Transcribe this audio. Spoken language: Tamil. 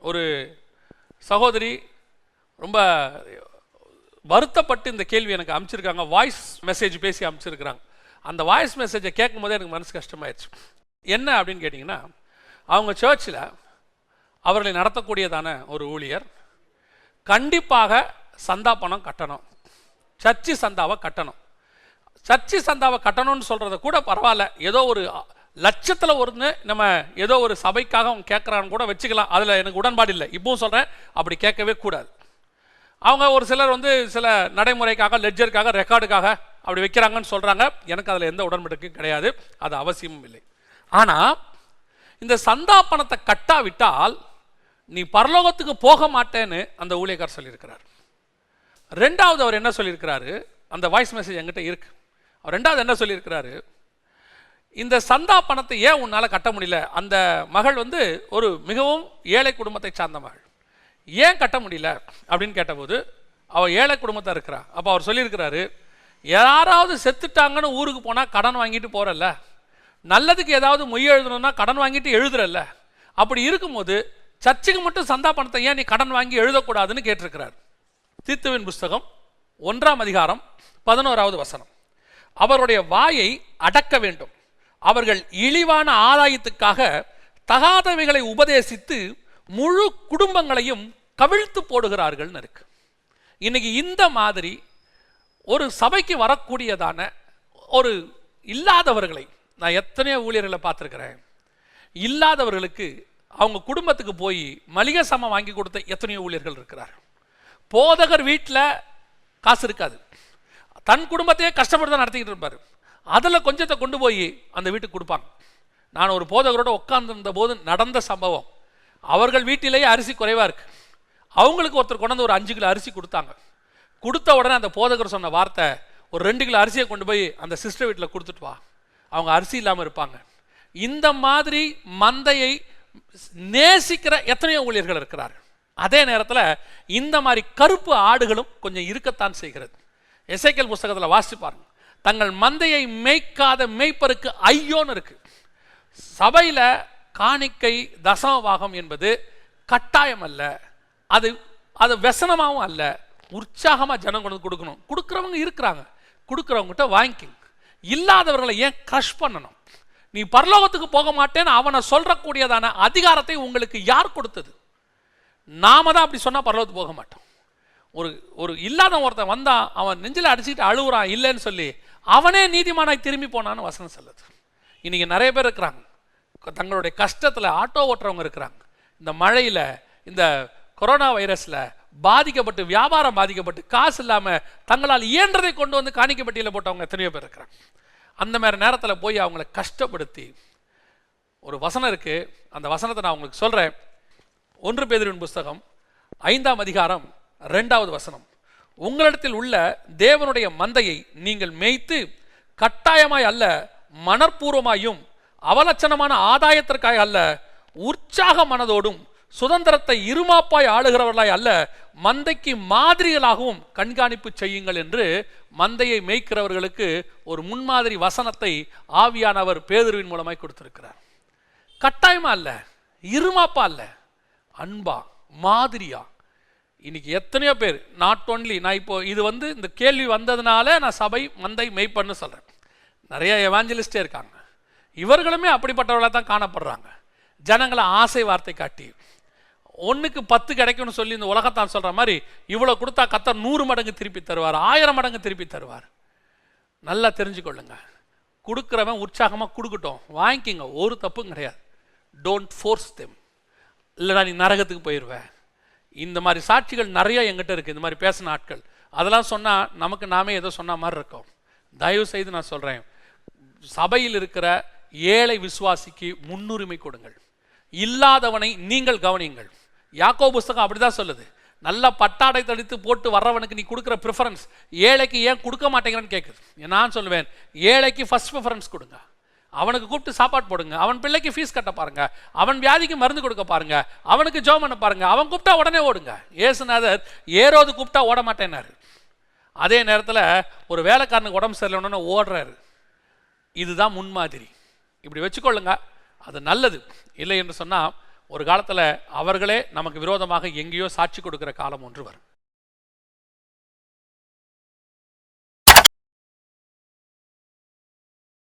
ஒரு சகோதரி ரொம்ப வருத்தப்பட்டு இந்த கேள்வி எனக்கு அமைச்சிருக்காங்க. வாய்ஸ் மெசேஜ் பேசி அமைச்சிருக்கிறாங்க. அந்த வாய்ஸ் மெசேஜை கேட்கும் போதே எனக்கு மனசு கஷ்டமாயிடுச்சு. என்ன அப்படின்னு கேட்டிங்கன்னா அவங்க சர்ச்சில் அவர்களை நடத்தக்கூடியதான ஒரு ஊழியர் கண்டிப்பாக சந்தா பணம் கட்டணும். சர்ச்சி சந்தாவை கட்டணும். சர்ச்சி சந்தாவை கட்டணும்னு சொல்கிறத கூட பரவாயில்ல. ஏதோ ஒரு லட்சத்தில் ஒன்று நம்ம ஏதோ ஒரு சபைக்காக அவங்க கேட்குறான்னு கூட வச்சுக்கலாம். அதில் எனக்கு உடன்பாடு இல்லை. இப்பவும் சொல்கிறேன் அப்படி கேட்கவே கூடாது. அவங்க ஒரு சிலர் வந்து சில நடைமுறைக்காக லெட்ஜருக்காக ரெக்கார்டுக்காக அப்படி வைக்கிறாங்கன்னு சொல்கிறாங்க எனக்கு அதில் எந்த உடன்படிக்கையும் கிடையாது. அது அவசியமும் இல்லை. ஆனால் இந்த சந்தா பணத்தை கட்டாவிட்டால் நீ பரலோகத்துக்கு போக மாட்டேன்னு அந்த ஊழியக்கார் சொல்லியிருக்கிறார். ரெண்டாவது அவர் என்ன சொல்லியிருக்கிறாரு? அந்த வாய்ஸ் மெசேஜ் என்கிட்ட இருக்கு. அவர் ரெண்டாவது என்ன சொல்லியிருக்கிறாரு? இந்த சந்தா பணத்தை ஏன் உன்னால் கட்ட முடியல? அந்த மகள் வந்து ஒரு மிகவும் ஏழை குடும்பத்தை சார்ந்த மகள். ஏன் கட்ட முடியல? அப்படின்னு கேட்டபோது அவள் ஏழை குடும்பத்தை இருக்கிறா. அப்போ அவர் சொல்லியிருக்கிறாரு யாராவது செத்துட்டாங்கன்னு ஊருக்கு போனால் கடன் வாங்கிட்டு போகிறல்ல நல்லதுக்கு ஏதாவது மொய் எழுதணும்னா கடன் வாங்கிட்டு எழுதுறல்ல. அப்படி இருக்கும்போது சர்ச்சுக்கு மட்டும் சந்தா பணத்தை ஏன் நீ கடன் வாங்கி எழுதக்கூடாதுன்னு கேட்டிருக்கிறார். தீத்துவின் புஸ்தகம் ஒன்றாம் அதிகாரம் பதினோராவது வசனம். அவருடைய வாயை அடக்க வேண்டும். அவர்கள் இழிவான ஆதாயத்துக்காக தகாதவைகளை உபதேசித்து முழு குடும்பங்களையும் கவிழ்த்து போடுகிறார்கள்னு இருக்கு. இன்னைக்கு இந்த மாதிரி ஒரு சபைக்கு வரக்கூடியதான ஒரு இல்லாதவர்களை நான் எத்தனையோ ஊழியர்களை பார்த்துருக்கிறேன். இல்லாதவர்களுக்கு அவங்க குடும்பத்துக்கு போய் மளிகை சாமான் வாங்கி கொடுத்த எத்தனையோ ஊழியர்கள் இருக்கிறார். போதகர் வீட்டில் காசு இருக்காது. தன் குடும்பத்தையே கஷ்டப்பட்டு தான் நடத்திக்கிட்டு இருப்பார். அதில் கொஞ்சத்தை கொண்டு போய் அந்த வீட்டுக்கு கொடுப்பாங்க. நான் ஒரு போதகரோட உட்கார்ந்திருந்த போது நடந்த சம்பவம். அவர்கள் வீட்டிலேயே அரிசி குறைவாக இருக்குது அவங்களுக்கு ஒருத்தர் கொண்டு வந்து ஒரு அஞ்சு கிலோ அரிசி கொடுத்தாங்க. கொடுத்த உடனே அந்த போதகர் சொன்ன வார்த்தை ஒரு ரெண்டு கிலோ அரிசியை கொண்டு போய் அந்த சிஸ்டர் வீட்டில் கொடுத்துட்டு வா. அவங்க அரிசி இல்லாமல் இருப்பாங்க. இந்த மாதிரி மந்தையை நேசிக்கிற எத்தனையோ ஊழியர்கள் இருக்கிறார்கள் அதே நேரத்தில் இந்த மாதிரி கருப்பு ஆடுகளும் கொஞ்சம் இருக்கத்தான் செய்கிறது. எசைக்கல் புஸ்தகத்தில் வாசிப்பாருங்க தங்கள் மந்தையை மேய்க்காத மேய்ப்பருக்கு ஐயோன்னு இருக்கு. சபையில் காணிக்கை தசமபாகம் என்பது கட்டாயம் அல்ல. அது அது व्यசனமாகவும் அல்ல. உற்சாகமாக ஜனம் கொண்டு கொடுக்கணும். கொடுக்குறவங்க இருக்கிறாங்க. கொடுக்குறவங்ககிட்ட வாங்கிக்கங்க. இல்லாதவர்களை ஏன் க்ரஷ் பண்ணணும்? நீ பரலோகத்துக்கு போக மாட்டேன்னு அவனை சொல்கிறக்கூடியதான அதிகாரத்தை உங்களுக்கு யார் கொடுத்தது? நாம தான் அப்படி சொன்னால் பரலோகத்துக்கு போக மாட்டோம். ஒரு ஒரு இல்லாத ஒருத்தன் வந்தான் அவன் நெஞ்சில் அடிச்சுக்கிட்டு அழுகுறான் இல்லைன்னு சொல்லி அவனே நீதிமானாய் திரும்பி போனான்னு வசனம் சொல்லுது. இன்னைக்கு நிறைய பேர் இருக்கிறாங்க. தங்களுடைய கஷ்டத்தில் ஆட்டோ ஓட்டுறவங்க இருக்கிறாங்க. இந்த மழையில் இந்த கொரோனா வைரஸில் பாதிக்கப்பட்டு வியாபாரம் பாதிக்கப்பட்டு காசு இல்லாமல் தங்களால் இயன்றதை கொண்டு வந்து காணிக்கப்பட்டியில் போட்டவங்க எத்தனையோ பேர் இருக்கிறாங்க. அந்த மாதிரி நேரத்தில் போய் அவங்கள கஷ்டப்படுத்தி ஒரு வசனம் இருக்கு. அந்த வசனத்தை நான் உங்களுக்கு சொல்கிறேன் ஒன்று பேதுருவின் புஸ்தகம் ஐந்தாம் அதிகாரம் ரெண்டாவது வசனம். உங்களிடத்தில் உள்ள தேவனுடைய மந்தையை நீங்கள் மேய்த்து கட்டாயமாய் அல்ல மனப்பூர்வமாயும் அவலட்சணமான ஆதாயத்திற்காக அல்ல உற்சாக மனதோடும் சுதந்திரத்தை இருமாப்பாய் ஆளுகிறவர்களாய் அல்ல மந்தைக்கு மாதிரிகளாகவும் கண்காணிப்பு செய்யுங்கள் என்று மந்தையை மேய்க்கிறவர்களுக்கு ஒரு முன்மாதிரி வசனத்தை ஆவியானவர் பேதுருவின் மூலமாய் கொடுத்திருக்கிறார். கட்டாயமா அல்ல இருமாப்பா அல்ல அன்பா மாதிரியா இன்னைக்கு எத்தனையோ பேர் நாட் ஒன்லி நான் இப்போ இது வந்து இந்த கேள்வி வந்ததுனால நான் சபை மந்தை மெய்ப்பண்ணு சொல்கிறேன் நிறைய எவாஞ்சலிஸ்டே இருக்காங்க. இவர்களுமே அப்படிப்பட்டவர்களாக தான் காணப்படுறாங்க. ஜனங்களை ஆசை வார்த்தை காட்டி ஒன்றுக்கு பத்து கிடைக்கும்னு சொல்லி இந்த உலகத்தான் சொல்கிற மாதிரி இவ்வளோ கொடுத்தா கத்தர் நூறு மடங்கு திருப்பி தருவார் ஆயிரம் மடங்கு திருப்பி தருவார். நல்லா தெரிஞ்சுக்கொள்ளுங்க. கொடுக்குறவன் உற்சாகமாக கொடுக்கட்டும். வாங்கிக்கிங்க. ஒரு தப்பும் கிடையாது. டோன்ட் ஃபோர்ஸ் தெம் நான் நீ நரகத்துக்கு போயிடுவேன் இந்த மாதிரி சாட்சிகள் நிறைய எங்கிட்ட இருக்குது இந்த மாதிரி பேசின ஆட்கள். அதெல்லாம் சொன்னால் நமக்கு நாமே ஏதோ சொன்ன மாதிரி இருக்கும். தயவு செய்து நான் சொல்கிறேன் சபையில் இருக்கிற ஏழை விசுவாசிக்கு முன்னுரிமை கொடுங்கள். இல்லாதவனை நீங்கள் கவனியுங்கள். யாக்கோ புஸ்தகம் அப்படிதான் சொல்லுது. நல்ல பட்டாடை தடித்து போட்டு வர்றவனுக்கு நீ கொடுக்குற ப்ரிஃபரன்ஸ் ஏழைக்கு ஏன் கொடுக்க மாட்டேங்கிறன்னு கேட்குது நான் சொல்லுவேன் ஏழைக்கு ஃபஸ்ட் ப்ரிஃபரன்ஸ் கொடுங்க. அவனுக்கு கூப்பிட்டு சாப்பாடு போடுங்க. அவன் பிள்ளைக்கு ஃபீஸ் கட்ட பாருங்க. அவன் வியாதிக்கு மருந்து கொடுக்க பாருங்க. அவனுக்கு ஜோம் பண்ண பாருங்க. அவன் கூப்பிட்டா உடனே ஓடுங்க. ஏசுநாதர் ஏறோது கூப்பிட்டா ஓட மாட்டேன்னாரு. அதே நேரத்தில் ஒரு வேலைக்காரனுக்கு உடம்பு சரியில்லைன்னு ஓடுறாரு. இதுதான் முன்மாதிரி இப்படி வச்சுக்கொள்ளுங்க. அது நல்லது. இல்லை என்று சொன்னால் ஒரு காலத்தில் அவர்களே நமக்கு விரோதமாக எங்கேயோ சாட்சி கொடுக்குற காலம் ஒன்று வரும்.